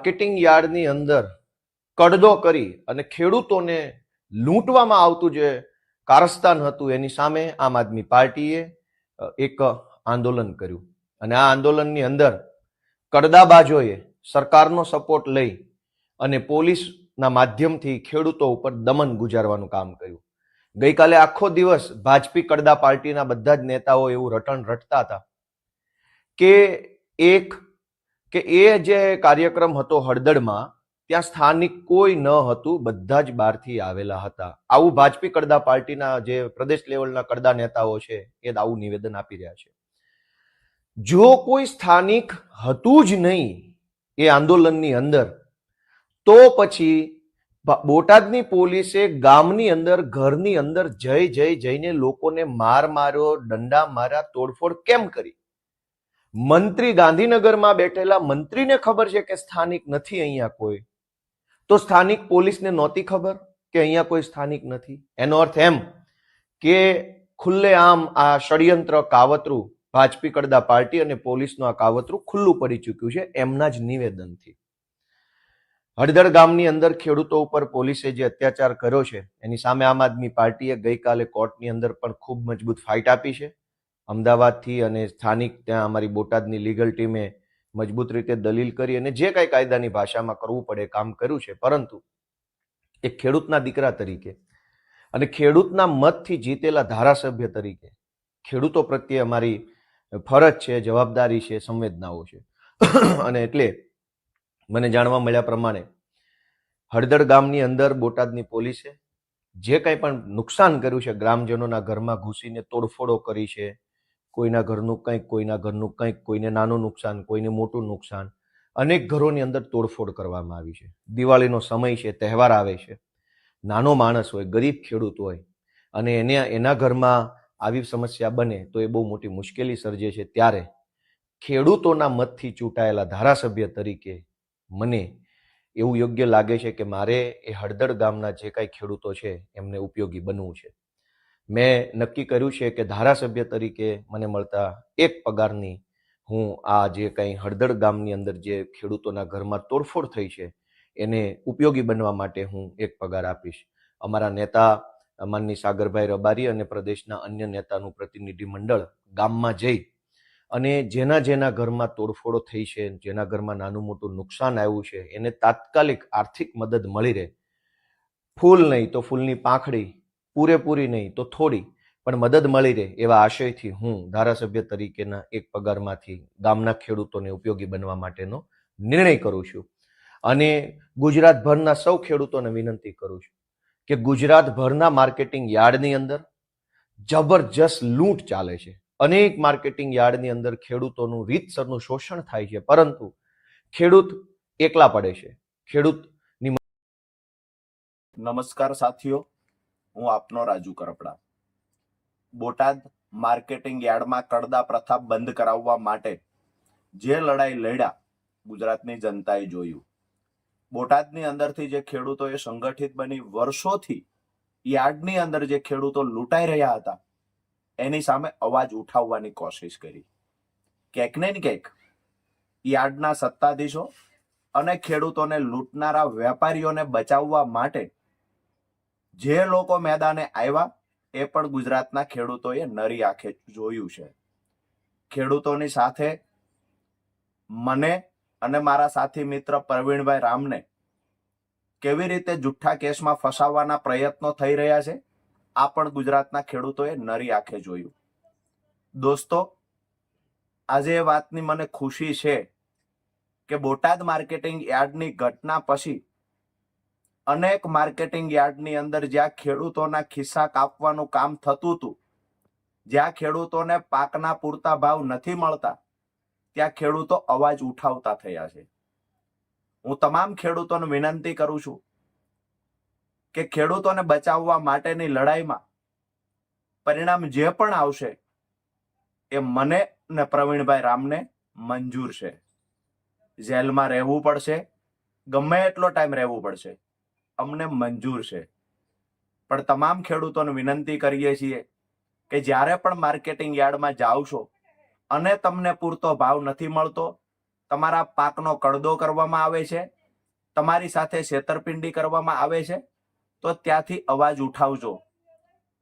Marketing યાર્ડની અંદર કડદો કરી અને ખેડૂતોને લૂંટવામાં આવતું જે કારસ્તાન હતું, એની સામે આમ આદમી પાર્ટીએ એક આંદોલન કર્યું. અને આ આંદોલનની અંદર કડદાબાજોએ સરકારનો સપોર્ટ લઈ અને પોલીસના માધ્યમથી ખેડૂતો ઉપર દમન ગુજારવાનું કામ કર્યું. ગઈકાલે આખો દિવસ ભાજપી કડદા પાર્ટીના બધા જ નેતાઓ એવું રટણ રટતા હતા કે એક કે એ જે કાર્યક્રમ હતો હળદળમાં ત્યાં સ્થાનિક કોઈ ન હતું, બધા જ બહારથી આવેલા હતા. આવું ભાજપી કડદા પાર્ટીના જે પ્રદેશ લેવલના કડદા નેતાઓ છે, એ આવું નિવેદન આપી રહ્યા છે. જો કોઈ સ્થાનિક હતું જ નહીં એ આંદોલનની અંદર, તો પછી બોટાદની પોલીસે ગામની અંદર, ઘરની અંદર જઈ જઈ જઈને લોકોને માર માર્યો દંડા માર્યા, તોડફોડ કેમ કરી? મંત્રી ગાંધીનગરમાં બેઠેલા મંત્રીને ખબર છે કે સ્થાનિક નથી અહીંયા કોઈ? તો સ્થાનિક પોલીસને નહોતી ખબર કે અહીંયા કોઈ સ્થાનિક નથી? એનો અર્થ એમ કે ખુલ્લે આમ આ ષડયંત્ર કાવતરું, ભાજપી કડદા પાર્ટી અને પોલીસનું આ કાવતરું ખુલ્લું પડી ચૂક્યું છે એમના જ નિવેદનથી. હળદર ગામની અંદર ખેડૂતો ઉપર પોલીસે જે અત્યાચાર કર્યો છે, એની સામે આમ આદમી પાર્ટીએ ગઈકાલે કોર્ટની અંદર પણ ખૂબ મજબૂત ફાઇટ આપી છે. અમદાવાદથી અને સ્થાનિક ત્યાં અમારી બોટાદની લીગલ ટીમે મજબૂત રીતે દલીલ કરી અને જે કાંઈ કાયદાની ભાષામાં કરવું પડે, કામ કર્યું છે. પરંતુ એક ખેડૂતના દીકરા તરીકે અને ખેડૂતના મતથી જીતેલા ધારાસભ્ય તરીકે ખેડૂતો પ્રત્યે અમારી ફરજ છે, જવાબદારી છે, સંવેદનાઓ છે. અને એટલે મને જાણવા મળ્યા પ્રમાણે હળદર ગામની અંદર બોટાદની પોલીસે જે કંઈ પણ નુકસાન કર્યું છે, ગ્રામજનોના ઘરમાં ઘૂસીને તોડફોડો કરી છે કોઈના ઘરનું કંઈક, કોઈના ઘરનું કંઈક, કોઈને નાનું નુકસાન, કોઈને મોટું નુકસાન. અનેક ઘરોની અંદર તોડફોડ કરવામાં આવી છે. દિવાળીનો સમય છે, તહેવાર આવે છે. નાનો માણસ હોય, ગરીબ ખેડૂત હોય અને એને, એના ઘરમાં આવી સમસ્યા બને તો એ બહુ મોટી મુશ્કેલી સર્જે છે. ત્યારે ખેડૂતોના મતથી ચૂંટાયેલા ધારાસભ્ય તરીકે મને એવું યોગ્ય લાગે છે કે મારે એ હળદર ગામના જે કાંઈ ખેડૂતો છે એમને ઉપયોગી બનવું છે. મેં નક્કી કર્યું છે કે ધારાસભ્ય તરીકે મને મળતા એક પગારની હું આ જે કંઈ હળદર ગામની અંદર જે ખેડૂતોના ઘરમાં તોડફોડ થઈ છે, એને ઉપયોગી બનવા માટે હું એક પગાર આપીશ. અમારા નેતા માનની સાગરભાઈ રબારી અને પ્રદેશના અન્ય નેતાનું પ્રતિનિધિ મંડળ ગામમાં જઈ અને જેના જેના ઘરમાં તોડફોડો થઈ છે, જેના ઘરમાં નાનું મોટું નુકસાન આવ્યું છે, એને તાત્કાલિક આર્થિક મદદ મળી રહે. ફૂલ નહીં તો ફૂલની પાંખડી પૂરેપૂરી નહીં, તો થોડી, પણ મદદ મળી રહે એવા આશયથી હું ધારાસભ્ય તરીકેના એક પગારમાંથી ગામના ખેડૂતોને ઉપયોગી બનવા માટેનો નિર્ણય કરું છું. અને ગુજરાતભરના સૌ ખેડૂતોને વિનંતી કરું છું કે ગુજરાતભરના માર્કેટિંગ યાર્ડની અંદર જબરજસ્ત લૂંટ ચાલે છે. અનેક માર્કેટિંગ યાર્ડની અંદર ખેડૂતોનું રીતસરનું શોષણ થાય છે, પરંતુ ખેડૂત એકલા પડે છે. ખેડૂત નમસ્કાર, સાથીઓ. હું આપનો રાજુ કરપડા. બોટાદ માર્કેટિંગ યાર્ડમાં કડદા પ્રથા બંધ કરાવવા માટે જે લડાઈ લડ્યા, ગુજરાતની જનતાએ જોયું. બોટાદની અંદરથી જે ખેડૂતોએ સંગઠિત બની વર્ષોથી યાર્ડની અંદર જે ખેડૂતો લૂંટાઈ રહ્યા હતા, એની સામે અવાજ ઉઠાવવાની કોશિશ કરી. ક્યાંક ને ક્યાંક યાર્ડના સત્તાધીશો અને ખેડૂતોને લૂંટનારા વેપારીઓને બચાવવા માટે જે લોકો મેદાને આવ્યા એ પણ ગુજરાતના ખેડૂતોએ નરી આંખે જોયું છે. ખેડૂતોની સાથે મને અને મારા સાથી મિત્ર પ્રવીણભાઈ રામને કેવી રીતે જુઠ્ઠા કેસમાં ફસાવવાના પ્રયત્નો થઈ રહ્યા છે, આ પણ ગુજરાતના ખેડૂતોએ નરી આંખે જોયું. દોસ્તો, આજે એ વાતની મને ખુશી છે કે બોટાદ માર્કેટિંગ યાર્ડની ઘટના પછી અનેક માર્કેટિંગ યાર્ડની અંદર જ્યાં ખેડૂતોના ખિસ્સા કાપવાનું કામ થતું હતું, જ્યાં ખેડૂતોને પાકના પૂરતા ભાવ નથી મળતા, ત્યાં ખેડૂતો અવાજ ઉઠાવતા થયા છે. હું તમામ ખેડૂતોને વિનંતી કરું છું કે ખેડૂતોને બચાવવા માટેની લડાઈમાં પરિણામ જે પણ આવશે એ મને ને પ્રવીણભાઈ રામને મંજૂર છે. જેલમાં રહેવું પડશે, ગમે એટલો ટાઈમ રહેવું પડશે. અમને મંજૂર છે. પણ તમામ ખેડૂતોને વિનંતી કરીએ છીએ કે જ્યારે પણ માર્કેટિંગ યાર્ડમાં જાઓ છો અને તમને પૂરતો ભાવ નથી મળતો, તમારા પાકનો કડદો કરવામાં આવે છે, તમારી સાથે છેતરપિંડી કરવામાં આવે છે, તો ત્યાંથી અવાજ ઉઠાવજો.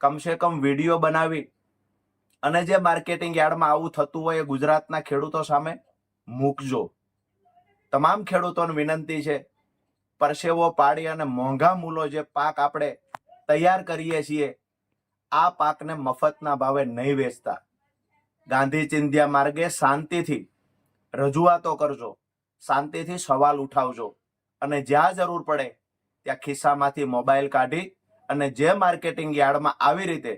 કમસે કમ વીડિયો બનાવી અને જે માર્કેટિંગ યાર્ડમાં આવું થતું હોય એ ગુજરાતના ખેડૂતો સામે મૂકજો. તમામ ખેડૂતોને વિનંતી છે પરસેવો પાડી અને મોંઘા મૂલો જે પાક આપણે તૈયાર કરીએ છીએ, આ પાકને મફતના ભાવે નહીં વેચતા. ગાંધી ચિંધ્યા માર્ગે શાંતિથી રજૂઆતો કરજો, શાંતિથી સવાલ ઉઠાવજો અને જ્યાં જરૂર પડે ત્યાં ખિસ્સામાંથી મોબાઈલ કાઢી અને જે માર્કેટિંગ યાર્ડમાં આવી રીતે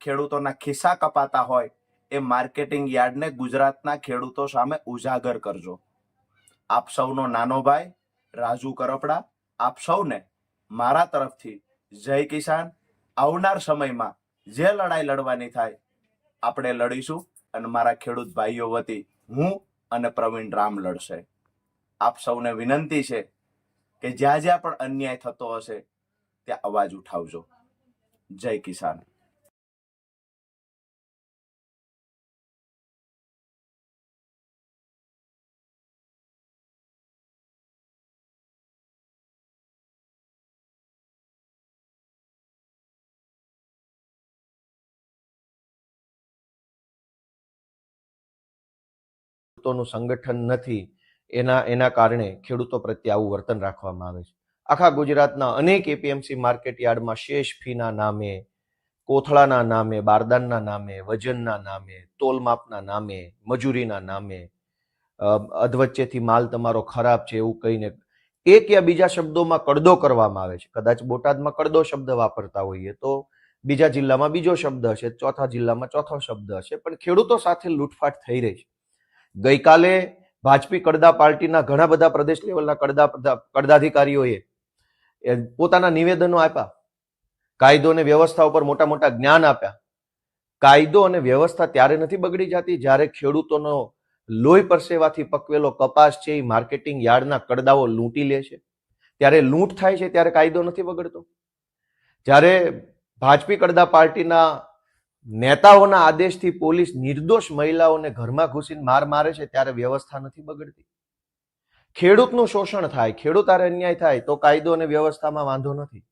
ખેડૂતોના ખિસ્સા કપાતા હોય, એ માર્કેટિંગ યાર્ડને ગુજરાતના ખેડૂતો સામે ઉજાગર કરજો. આપ સૌનો નાનો ભાઈ રાજુ કરપડા, આપ સૌને મારા તરફથી જય કિસાન. આવનાર સમયમાં જે લડાઈ લડવાની થાય, આપણે લડીશું અને મારા ખેડૂત ભાઈઓ વતી હું અને પ્રવીણ રામ લડશે. આપ સૌને વિનંતી છે કે જ્યાં જ્યાં પણ અન્યાય થતો હશે, ત્યાં અવાજ ઉઠાવજો. જય કિસાન. ખેડૂતોનું સંગઠન નથી, એના એના કારણે ખેડૂતો પ્રત્યે આવું વર્તન રાખવામાં આવે છે. આખા ગુજરાતના અનેક એપીએમસી માર્કેટ યાર્ડમાં શેષ ફીના નામે, કોથળાના નામે, બારદાનના નામે, વજનના નામે, તોલમાપના નામે, મજૂરીના નામે અધવચ્ચેથી માલ તમારો ખરાબ છે એવું કહીને એક યા બીજા શબ્દોમાં કડદો કરવામાં આવે છે. કદાચ બોટાદમાં કડદો શબ્દ વાપરતા હોઈએ તો બીજા જિલ્લામાં બીજો શબ્દ હશે, ચોથા જિલ્લામાં ચોથો શબ્દ હશે, પણ ખેડૂતો સાથે લૂંટફાટ થઈ રહી છે. ગઈકાલે ભાજપી કડદા પાર્ટીના ઘણા બધા પ્રદેશ લેવલના કડદા કડદાધિકારીઓએ પોતાના નિવેદનો આપ્યા. કાયદો અને વ્યવસ્થા ઉપર મોટા મોટા જ્ઞાન આપ્યા. કાયદો અને વ્યવસ્થા ત્યારે નથી બગડી જતી જ્યારે ખેડૂતોનો લોહી પરસેવાથી પકવેલો કપાસ છે એ માર્કેટિંગ યાર્ડના કડદાઓ લૂંટી લે છે. ત્યારે લૂંટ થાય છે ત્યારે કાયદો નથી બગડતો. જ્યારે ભાજપી કડદા પાર્ટીના નેતાઓના આદેશથી પોલીસ નિર્દોષ મહિલાઓને ઘરમાં ઘૂસીને માર મારે છે ત્યારે વ્યવસ્થા નથી બગડતી. ખેડૂતનું શોષણ થાય, ખેડૂત આરે અન્યાય થાય તો કાયદો અને વ્યવસ્થામાં વાંધો નથી.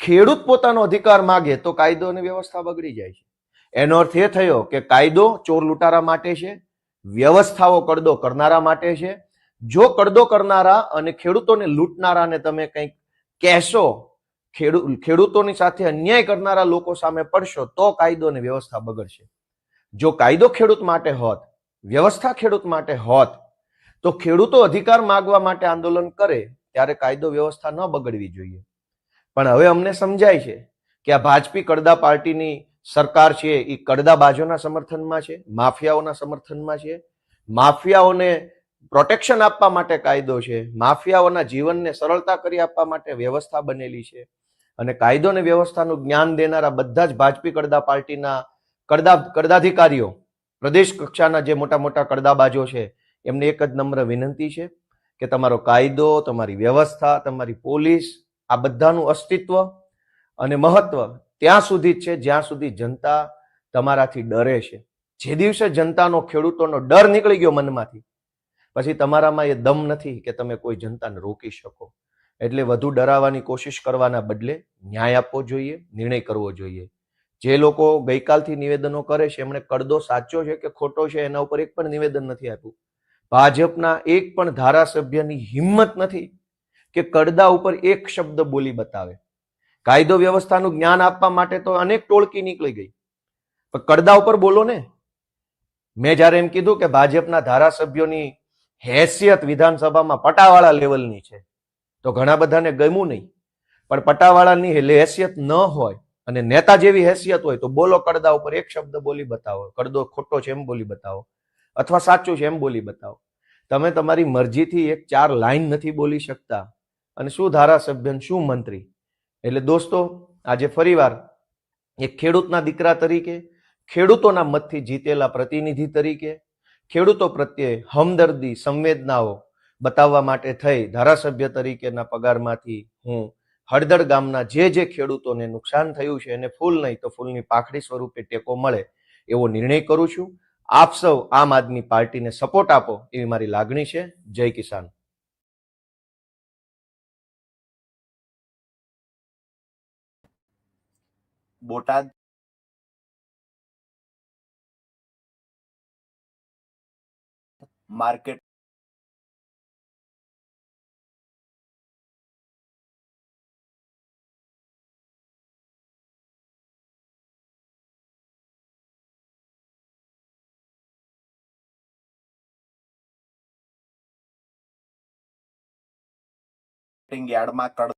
ખેડૂત પોતાનો અધિકાર માગે તો કાયદો અને વ્યવસ્થા બગડી જાય છે. એનો અર્થ એ થયો કે કાયદો ચોર લૂંટારા માટે છે, વ્યવસ્થાઓ કડદો કરનારા માટે છે. જો કડદો કરનારા અને ખેડૂતોને લૂંટનારાને તમે કંઈક કહેશો ખેડૂ, ખેડૂતોની સાથે અન્યાય કરનારા લોકો સામે પડશો તો કાયદો અને વ્યવસ્થા બગડશે. જો કાયદો ખેડૂત માટે હોત, વ્યવસ્થા ખેડૂત માટે હોત, તો ખેડૂતો અધિકાર માગવા માટે આંદોલન કરે ત્યારે કાયદો વ્યવસ્થા ન બગડવી જોઈએ. પણ હવે અમને સમજાય છે કે આ ભાજપી કડદા પાર્ટીની સરકાર છે એ કડદા બાજોના સમર્થનમાં છે, માફિયાઓના સમર્થનમાં છે. માફિયાઓને પ્રોટેક્શન આપવા માટે કાયદો છે, માફિયાઓના જીવનને સરળતા કરી આપવા માટે વ્યવસ્થા બનેલી છે. અને કાયદો અને વ્યવસ્થાનું જ્ઞાન દેનારા બધા જ ભાજપી કડદા પાર્ટીના કડદા કડદાધિકારીઓ પ્રદેશ કક્ષાના જે મોટા મોટા કડદાબાજો છે, એમને એક જ નમ્ર વિનંતી છે કે તમારો કાયદો, તમારી વ્યવસ્થા, તમારી પોલીસ આ બધાનું અસ્તિત્વ અને મહત્વ ત્યાં સુધી જ છે, જ્યાં સુધી જનતા તમારાથી ડરે છે. જે દિવસે જનતાનો ખેડૂતોનો ડર નીકળી ગયો મનમાંથી, પછી તમારામાં એ દમ નથી કે તમે કોઈ જનતાને રોકી શકો. એટલે વધુ ડરાવવાની કોશિશ કરવાના બદલે ન્યાય આપવો જોઈએ, નિર્ણય કરવો જોઈએ. જે લોકો ગઈકાલથી નિવેદનો કરે છે, એમણે કડદો સાચો છે કે ખોટો છે, એના ઉપર એક પણ નિવેદન નથી આપ્યું. ભાજપના એક પણ ધારાસભ્યની હિંમત નથી કે કડદા ઉપર એક શબ્દ બોલી બતાવે. કાયદો વ્યવસ્થાનું જ્ઞાન આપવા માટે તો અનેક ટોળકી નીકળી ગઈ. પણ કડદા ઉપર બોલો ને. મેં જ્યારે એમ કીધું કે ભાજપના ધારાસભ્યોની હેસિયત વિધાનસભામાં પટાવાળા લેવલની છે. તો ઘણા બધાને ગમ્યું નહીં. પણ પટાવાળાની હેસિયત ન હોય અને નેતા જેવી હેસિયત હોય તો બોલો કડદા ઉપર એક શબ્દ બોલી બતાવો. કડદો ખોટો છે એમ બોલી બતાવો. અથવા સાચું છે એમ બોલી બતાવો. તમે તમારી મરજીથી એક ચાર લાઈન નથી બોલી શકતા. અને શું ધારાસભ્ય શું મંત્રી? એટલે દોસ્તો, આજે ફરીવાર એક ખેડૂતના દીકરા તરીકે, ખેડૂતોના મતથી જીતેલા પ્રતિનિધિ તરીકે, ખેડૂતો પ્રત્યે હમદર્દી, સંવેદનાઓ બતાવવા માટે થઈ ધારાસભ્ય તરીકેના પગારમાંથી હું હળદર ગામના જે જે ખેડૂતોને નુકસાન થયું છે, એને ફૂલ નહીં તો ફૂલની પાખડી સ્વરૂપે ટેકો મળે એવો નિર્ણય કરું છું. આપ સૌ આમ આદમી પાર્ટીને સપોર્ટ આપો એવી મારી લાગણી છે. જય કિસાન. બોટાદ માર્કેટ યાર્ડમાં કડ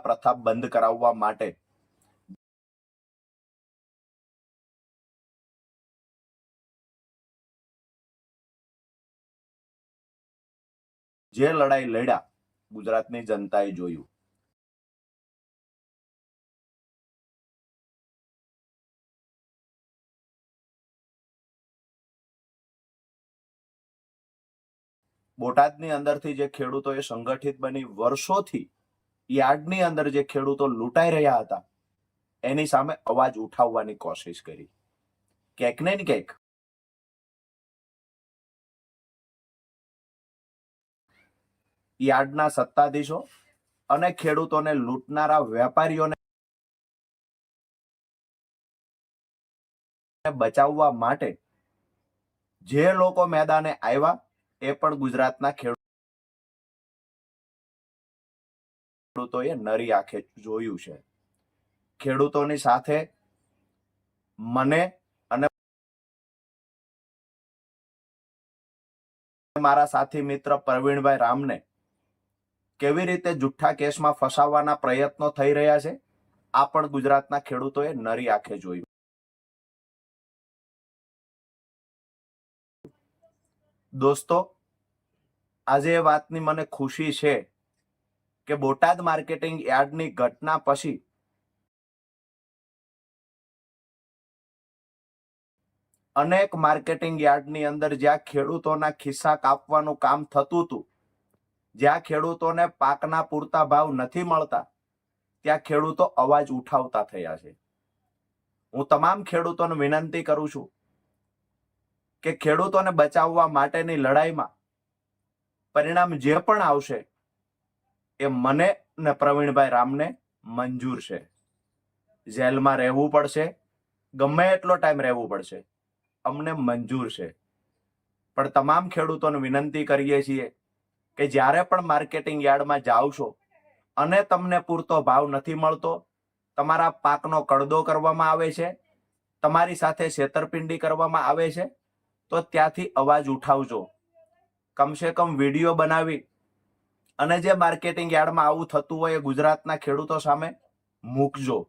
પ્રથા બંધ કરાવવા માટે જે લડાઈ લડ્યા ગુજરાતની જનતાએ જોયું. બોટાદની અંદરથી જે ખેડૂતોએ સંગઠિત બની વર્ષોથી યાર્ડની અંદર જે ખેડૂતો લૂંટાઈ રહ્યા હતા, એની સામે અવાજ ઉઠાવવાની કોશિશ કરી. ક્યાંક ને ક્યાંક યાર્ડના સત્તાધીશો અને ખેડૂતોને લૂંટનારા વેપારીઓને બચાવવા માટે જે લોકો મેદાને આવ્યા એ પણ ગુજરાતના ખેડૂતોએ નરી આંખે જોયું છે. ખેડૂતોની સાથે મને અને મારા સાથી મિત્ર પ્રવીણભાઈ રામને કેવી રીતે જુઠ્ઠા કેસમાં ફસાવવાના પ્રયત્નો થઈ રહ્યા છે, આ પણ ગુજરાતના ખેડૂતોએ નરી આંખે જોયું. દોસ્તો, આજે એ વાતની મને ખુશી છે કે બોટાદ માર્કેટિંગ યાર્ડની ઘટના પછી અનેક માર્કેટિંગ યાર્ડની અંદર જ્યાં ખેડૂતોના ખિસ્સા કાપવાનું કામ થતું હતું, જ્યાં ખેડૂતોને પાકના પૂરતા ભાવ નથી મળતા, ત્યાં ખેડૂતો અવાજ ઉઠાવતા થયા છે. હું તમામ ખેડૂતોને વિનંતી કરું છું કે ખેડૂતોને બચાવવા માટેની લડાઈમાં પરિણામ જે પણ આવશે એ મને ને પ્રવીણભાઈ રામને મંજૂર છે. જેલમાં રહેવું પડશે. ગમે એટલો ટાઈમ રહેવું પડશે. અમને મંજૂર છે. પણ તમામ ખેડૂતોને વિનંતી કરીએ છીએ કે જ્યારે પણ માર્કેટિંગ યાર્ડમાં જાઓ છો અને તમને પૂરતો ભાવ નથી મળતો, તમારા પાકનો કડદો કરવામાં આવે છે, તમારી સાથે છેતરપિંડી કરવામાં આવે છે તો ત્યાંથી અવાજ ઉઠાવજો. કમસે કમ વીડિયો બનાવી. અને જે માર્કેટિંગ યાર્ડમાં આવું થતું હોય એ ગુજરાતના ખેડૂતો સામે મૂકજો.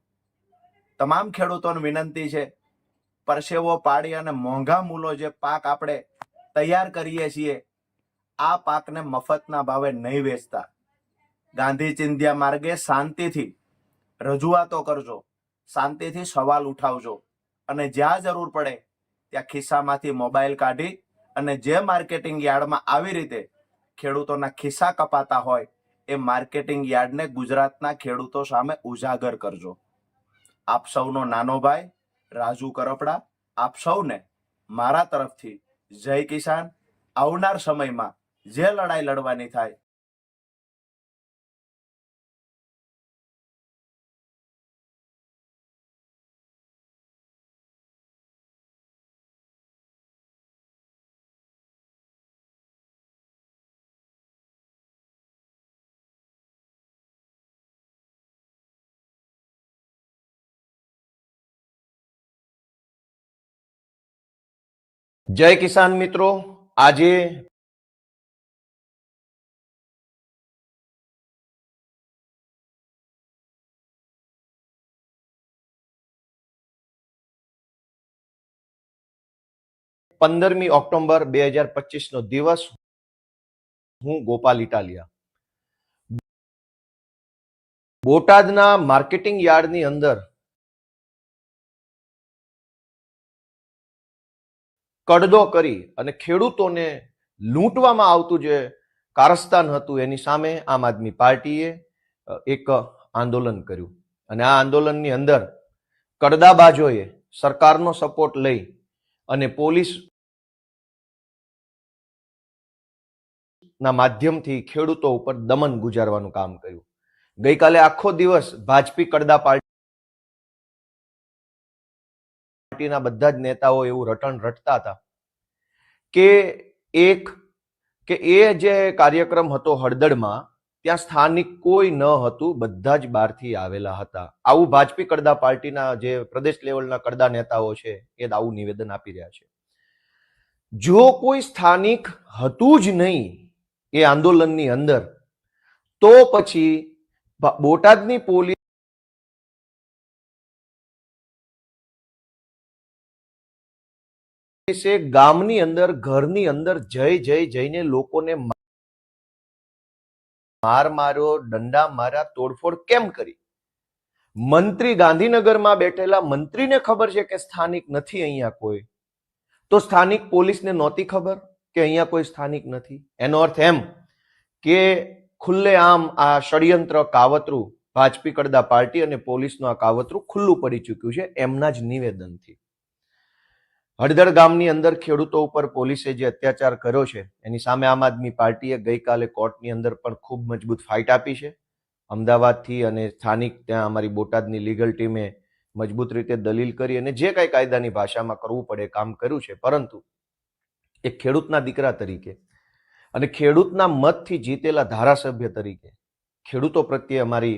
તમામ ખેડૂતોને વિનંતી છે, પરસેવો પાડી અને મોંઘા મૂલો જે પાક આપણે તૈયાર કરીએ છીએ, આ પાકને મફતના ભાવે નહીં વેચતા. ગાંધી ચિંધ્યા માર્ગે શાંતિથી રજૂઆતો કરજો. શાંતિથી સવાલ ઉઠાવજો. અને જ્યાં જરૂર પડે ત્યાં ખિસ્સામાંથી મોબાઈલ કાઢી અને જે માર્કેટિંગ યાર્ડમાં આવી રીતે ખેડૂતોના ખિસ્સા કપાતા હોય એ માર્કેટિંગ યાર્ડને ગુજરાતના ખેડૂતો સામે ઉજાગર કરજો. આપ સૌનો નાનો ભાઈ, રાજુ કરપડા, આપ સૌને મારા તરફથી જય કિસાન. આવનાર સમયમાં જે લડાઈ લડવાની થાય જય કિસાન મિત્રો આજે પંદરમી ઓક્ટોબર બે હજાર પચીસ નો દિવસ હું ગોપાલ ઇટાલિયા બોટાદના માર્કેટિંગ યાર્ડની અંદર કડદો કરી અને ખેડૂતોને લૂંટવામાં આવતું જે કારસ્તાન હતું, એની સામે આમ આદમી પાર્ટીએ એક આંદોલન કર્યું. અને આ આંદોલનની અંદર કડદાબાજોએ સરકારનો સપોર્ટ લઈ અને પોલીસ ના માધ્યમથી ખેડૂતો ઉપર દમન ગુજારવાનું કામ કર્યું. ગઈકાલે આખો દિવસ ભાજપી કડદા પાર્ટીના બધા જ નેતાઓ એવું રટણ રટતા હતા કે એક, કે એ જે કાર્યક્રમ હતો હળદળમાં ત્યાં સ્થાનિક કોઈ ન હતું, બધા જ બહારથી આવેલા હતા. આવું ભાજપી કડદા પાર્ટીના જે પ્રદેશ લેવલના કરદા નેતાઓ છે, એ આવું નિવેદન આપી રહ્યા છે. જો કોઈ સ્થાનિક હતું જ નહીં એ આંદોલનની અંદર, તો પછી બોટાદની પોલીસ પોલીસે ગામની અંદર, ઘરની અંદર જઈ જઈ જઈને લોકોને માર માર્યો, દંડા માર્યા, તોડફોડ કેમ કરી? મંત્રી ગાંધીનગરમાં બેઠેલા મંત્રીને ખબર છે કે સ્થાનિક નથી અહીંયા કોઈ? તો સ્થાનિક પોલીસને નહોતી ખબર કે અહીંયા કોઈ સ્થાનિક નથી? એનો અર્થ એમ કે ખુલ્લે આમ આ ષડયંત્ર કાવતરું, ભાજપી કડદા પાર્ટી અને પોલીસનું આ કાવતરું ખુલ્લું પડી ચૂક્યું છે, એમના જ નિવેદનથી. હળદર ગામની અંદર ખેડૂતો ઉપર પોલીસે જે અત્યાચાર કર્યો છે, એની સામે આમ આદમી પાર્ટીએ ગઈકાલે કોર્ટની અંદર પણ ખૂબ મજબૂત ફાઇટ આપી છે. અમદાવાદથી અને સ્થાનિક ત્યાં અમારી બોટાદની લીગલ ટીમે મજબૂત રીતે દલીલ કરી અને જે કાંઈ કાયદાની ભાષામાં કરવું પડે કામ કર્યું છે. પરંતુ એક ખેડૂતના દીકરા તરીકે અને ખેડૂતના મતથી જીતેલા ધારાસભ્ય તરીકે ખેડૂતો પ્રત્યે અમારી